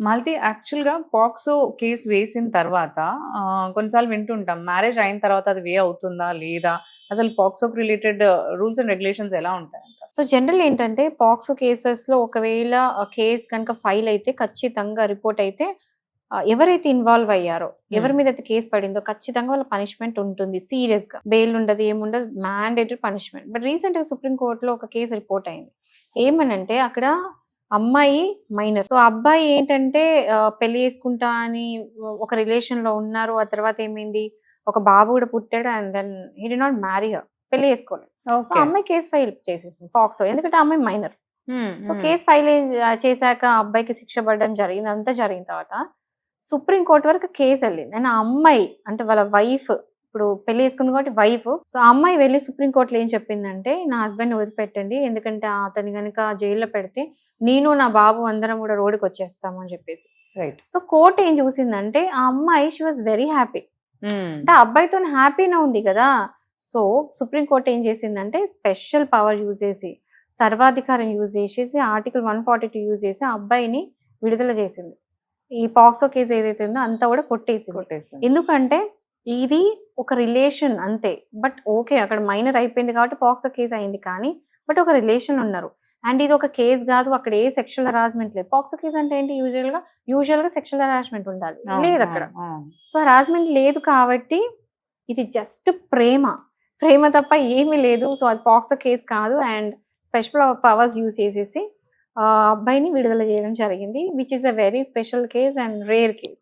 మాలతి యాక్చువల్‌గా POCSO case వేసిన తర్వాత కొన్నిసార్లు వింటుంటాం. మ్యారేజ్ అయిన తర్వాత అది వే అవుతుందా? లేదా? అసలు పాక్సోకి రిలేటెడ్ రూల్స్ అండ్ రెగ్యులేషన్స్ ఎలా ఉంటాయంట? సో జనరల్ ఏంటంటే పాక్సో కేసెస్‌లో ఒకవేళ కేస్ గనుక ఫైల్ అయితే ఖచ్చితంగా రిపోర్ట్ అయితే ఎవరైతే ఇన్వాల్వ్ అయ్యారో, ఎవరి హ్మ్. మీద అయితే కేస్ పడిందో ఖచ్చితంగా వాళ్ళ పనిష్మెంట్ ఉంటుంది సీరియస్‌గా. బెయిల్ ఉండదు, ఏముండదు. Mandatory punishment. బట్ రీసెంట్‌గా సుప్రీం కోర్ట్‌లో ఒక కేస్ రిపోర్ట్ అయింది. ఏమనంటే అక్కడ అమ్మాయి మైనర్. సో అబ్బాయి ఏంటంటే పెళ్ళి చేసుకుంటా అని ఒక రిలేషన్‌లో ఉన్నారు. ఆ తర్వాత ఏమైంది? ఒక బాబు కూడా పుట్టాడు. And then he did not marry her. పెళ్ళి చేసుకోలేదు. సో. అమ్మాయి కేస్ ఫైల్ చేసేసింది పాక్సో. ఎందుకంటే అమ్మాయి మైనర్. హ్మ్. సో. కేస్ ఫైల్ చేశాక అబ్బాయికి శిక్ష పడడం జరిగింది. అంతా జరిగిన తర్వాత సుప్రీం కోర్ట్ వరకు కేసు వెళ్ళింది. అండ్ ఆ అమ్మాయి అంటే వాళ్ళ వైఫ్ ఇప్పుడు పెళ్ళి చేసుకుంది కాబట్టి వైఫ్. సో ఆ అమ్మాయి వెళ్ళి సుప్రీం కోర్టులో ఏం చెప్పిందంటే నా హస్బెండ్ వదిలిపెట్టండి. ఎందుకంటే అతని గనుక జైల్లో పెడితే నేను నా బాబు అందరం కూడా రోడ్డుకి వచ్చేస్తాము అని చెప్పేసి. రైట్. సో కోర్ట్ ఏం చూసిందంటే ఆ అమ్మాయి షీ వాస్ వెరీ హ్యాపీ. అంటే ఆ అబ్బాయితో హ్యాపీనే ఉంది కదా సో సుప్రీం కోర్ట్ ఏం చేసిందంటే స్పెషల్ పవర్ యూజ్ చేసి సర్వాధికారం యూజ్ చేసేసి article one forty two use చేసి ఆ అబ్బాయిని విడుదల చేసింది ఈ పాక్సో కేసు ఏదైతే ఉందో అంతా కూడా కొట్టేసింది. ఎందుకంటే ఇది ఒక రిలేషన్ అంతే. బట్ ఓకే అక్కడ మైనర్ అయిపోయింది కాబట్టి పాక్సో కేసు అయింది కానీ బట్ ఒక రిలేషన్ ఉన్నారు. అండ్ ఇది ఒక కేసు కాదు అక్కడ ఏ సెక్షువల్ హరాస్మెంట్ లేదు. పాక్సో కేసు అంటే ఏంటి? యూజువల్గా యూజువల్గా సెక్షువల్ హరాస్మెంట్ ఉండాలి. లేదు అక్కడ. సో హరాస్మెంట్ లేదు కాబట్టి ఇది జస్ట్ ప్రేమ. ప్రేమ తప్ప ఏమీ లేదు. సో అది పాక్సో కేసు కాదు. అండ్ స్పెషల్ పవర్స్ యూజ్ చేసేసి అబ్బాయిని విడుదల చేయడం జరిగింది which is a very special case and rare case